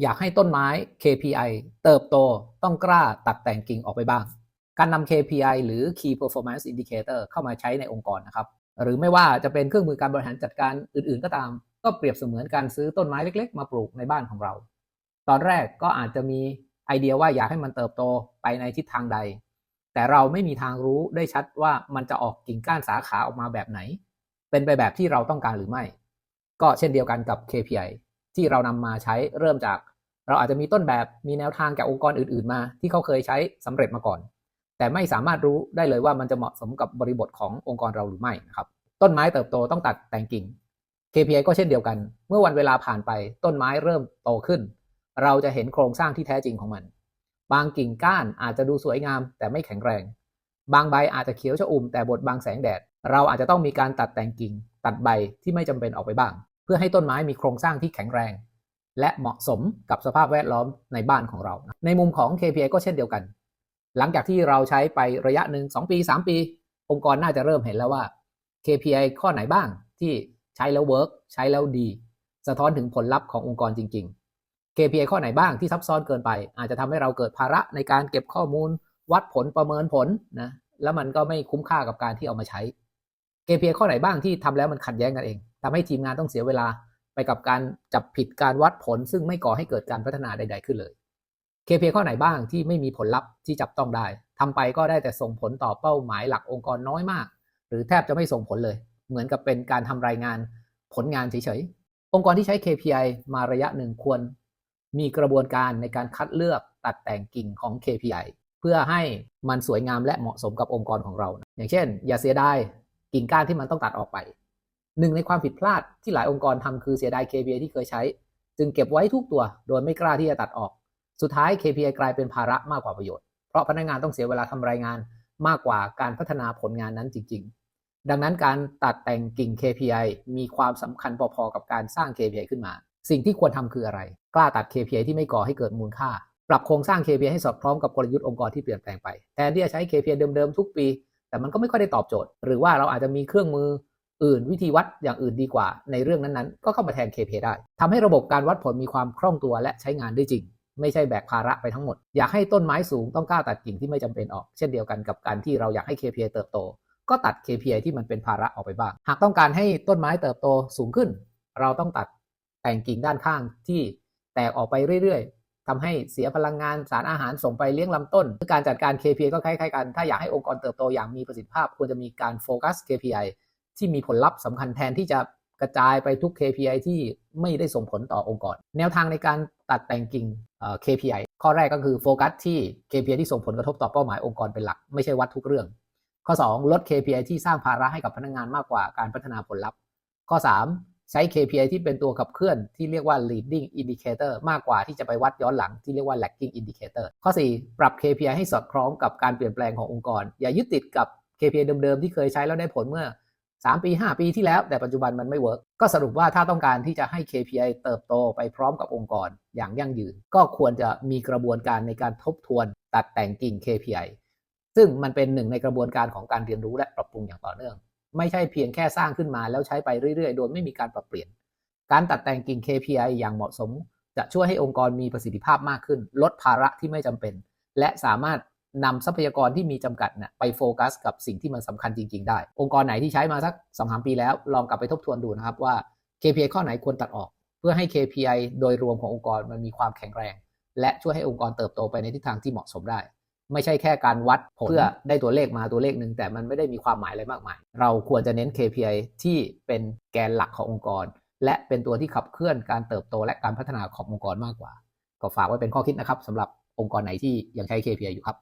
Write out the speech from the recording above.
อยากให้ต้นไม้ KPI เติบโตต้องกล้าตัดแต่งกิ่งออกไปบ้าง การนำ KPI หรือ Key Performance Indicator เข้ามาใช้ในองค์กรนะครับ หรือไม่ว่าจะเป็นเครื่องมือการบริหารจัดการอื่นๆ ก็ตาม ก็เปรียบเสมือนการซื้อต้นไม้เล็ก ๆ มาปลูกในบ้านของเรา ตอนแรกก็อาจจะมีไอเดียว่าอยากให้มันเติบโตไปในทิศทางใด แต่เราไม่มีทางรู้ได้ชัดว่ามันจะออกกิ่งก้านสาขาออกมาแบบไหน เป็นไปแบบที่เราต้องการหรือไม่ ก็เช่นเดียวกันกับ KPI ที่เรานำมาใช้เริ่มจาก เราอาจจะมีต้นแบบมีแนวทางจากองค์กรอื่น ๆ มา ที่เขาเคยใช้สำเร็จมาก่อน แต่ไม่สามารถรู้ได้เลยว่ามันจะเหมาะสมกับบริบทขององค์กรเราหรือไม่นะครับต้นไม้เติบโตต้องตัดแต่งกิ่ง KPI ก็เช่นเดียวกัน เมื่อวันเวลาผ่านไปต้นไม้เริ่มโตขึ้น เราจะเห็นโครงสร้างที่แท้จริงของมัน บางกิ่งก้านอาจจะดูสวยงาม แต่ไม่แข็งแรง บางใบอาจจะเขียวชอุ่มแต่บดบังแสงแดด เราอาจจะต้องมีการตัดแต่งกิ่ง ตัดใบที่ไม่จำเป็นออกไปบ้าง เพื่อให้ต้นไม้มีโครงสร้างที่แข็งแรง และเหมาะสมกับสภาพแวดล้อมในบ้านของเรา ในมุมของ KPI ก็เช่นเดียวกัน หลังจากที่เราใช้ไประยะหนึ่ง2 ปี 3 ปี องค์กรน่าจะเริ่มเห็นแล้วว่า KPI ข้อไหนบ้างที่ใช้แล้วเวิร์กใช้แล้วดี สะท้อนถึงผลลัพธ์ขององค์กรจริง ๆ KPI ข้อไหนบ้างที่ซับซ้อนเกินไป อาจจะทำให้เราเกิดภาระในการเก็บข้อมูล วัดผลประเมินผลนะแล้วมันก็ไม่คุ้มค่ากับการที่เอามาใช้ KPI ข้อไหนบ้างที่ทำแล้วมันขัดแย้งกันเอง ทำให้ทีมงานต้องเสียเวลาไปกับการจับผิดการวัดผล ซึ่งไม่ก่อให้เกิดการพัฒนาใด ๆ ขึ้นเลย KPI ข้อไหนบ้างที่ไม่มีผลลัพธ์ที่จับต้องได้ทำไปก็ได้แต่ส่งผลต่อเป้าหมายหลักองค์กรน้อยมาก หรือแทบจะไม่ส่งผลเลย เหมือนกับเป็นการทำรายงานผลงานเฉยๆ องค์กรที่ใช้ KPI มาระยะหนึ่งควร มีกระบวนการในการคัดเลือกตัดแต่งกิ่งของ KPI เพื่อให้มันสวยงามและเหมาะสมกับองค์กรของเรา อย่างเช่น อย่าเสียดายกิ่งก้านที่มันต้องตัดออกไป หนึ่งในความผิดพลาดที่หลายองค์กรทำคือเสียดาย KPI ที่เคยใช้ จึงเก็บไว้ทุกตัว โดยไม่กล้าที่จะตัดออก สุดท้าย KPI กลายเป็นภาระมากกว่าประโยชน์ เพราะพนักงานต้องเสียเวลาทำรายงานมากกว่าการพัฒนาผลงานนั้นจริง ๆ ดังนั้นการตัดแต่งกิ่ง KPI มีความสำคัญพอๆกับการสร้าง KPI ขึ้นมา สิ่งที่ควรทำคืออะไร กล้าตัด KPI ที่ไม่ก่อให้เกิดมูลค่า ปรับโครงสร้าง KPI ให้สอดคล้องกับกลยุทธ์องค์กรที่เปลี่ยนแปลงไป แทนที่จะใช้ KPI เดิมๆทุกปี แต่มันก็ไม่ค่อยได้ตอบโจทย์ หรือว่าเราอาจจะมีเครื่องมือ อื่นวิธีวัดอย่างอื่นดีกว่าในเรื่องนั้นๆ ก็เข้ามาแทน KPI ได้ทำให้ระบบการวัดผลมีความคล่องตัวและใช้งานได้จริง ไม่ใช่แบกภาระไปทั้งหมด อยากให้ต้นไม้สูงต้องกล้าตัดกิ่งที่ไม่จำเป็นออก เช่นเดียวกันกับการที่เราอยากให้ KPI เติบโต ก็ตัด KPI ที่มันเป็นภาระออกไปบ้าง หากต้องการให้ต้นไม้เติบโตสูงขึ้น เราต้องตัดแต่งกิ่งด้านข้างที่แตกออกไปเรื่อยๆทำให้เสียพลังงานสารอาหารส่งไปเลี้ยงลำต้น การจัดการ KPI ก็คล้ายๆกัน ถ้าอยากให้องค์กรเติบโตอย่างมีประสิทธิภาพ ควรจะมีการโฟกัส KPI ที่มีผลลัพธ์สำคัญแทนที่จะกระจายไปทุก KPI ที่ไม่ได้ส่งผลต่อองค์กร แนวทางในการตัดแต่งกิ่ง KPI ข้อแรกก็คือโฟกัสที่ KPI ที่ส่งผลกระทบต่อเป้าหมายองค์กรเป็นหลัก ไม่ใช่วัดทุกเรื่อง ข้อ 2 ลด KPI ที่สร้างภาระให้กับพนักงานมากกว่าการพัฒนาผลลัพธ์ ข้อ 3 ใช้ KPI ที่เป็นตัวขับเคลื่อนที่เรียกว่า leading indicator มากกว่าที่จะไปวัดย้อนหลังที่เรียกว่า lagging indicator ข้อ 4 ปรับ KPI ให้สอดคล้องกับการเปลี่ยนแปลงขององค์กร อย่ายึดติดกับ KPI เดิมๆที่เคยใช้แล้วได้ผลเมื่อ 3 ปี 5 ปีที่แล้ว แต่ปัจจุบันมันไม่เวิร์กก็สรุปว่าถ้าต้องการที่จะให้ KPI เติบโตไปพร้อมกับองค์กรอย่างยั่งยืน ก็ควรจะมีกระบวนการในการทบทวนตัดแต่งกิ่ง KPI ซึ่งมันเป็นหนึ่งในกระบวนการของการเรียนรู้และปรับปรุงอย่างต่อเนื่อง ไม่ใช่เพียงแค่สร้างขึ้นมาแล้วใช้ไปเรื่อยๆ โดยไม่มีการปรับเปลี่ยน การตัดแต่งกิ่ง KPI อย่างเหมาะสม จะช่วยให้องค์กรมีประสิทธิภาพมากขึ้น ลดภาระที่ไม่จำเป็น และสามารถ นำทรัพยากรที่มีจำกัดนะไปโฟกัสกับสิ่งที่มันสำคัญจริง ๆ ได้ องค์กรไหนที่ใช้มาสัก2องสามปีแล้ว ลองกลับไปทบทวนดูนะครับว่า KPI ข้อไหนควรตัดออก เพื่อให้ KPI โดยรวมขององค์กรมันมีความแข็งแรง และช่วยให้องค์กรเติบโตไปในทิศทางที่เหมาะสมได้ ไม่ใช่แค่การวัดผลเพื่อได้ตัวเลขมาตัวเลขหนึ่งแต่มันไม่ได้มีความหมายอะไรมากมาย เราควรจะเน้น KPI ที่เป็นแกนหลักขององค์กร และเป็นตัวที่ขับเคลื่อนการเติบโตและการพัฒนาขององค์กรมากกว่า ก็ฝากไว้เป็นข้อคิดนะครับสำหรับองค์กรไหนที่ยังใช้ KPI อยู่ครับ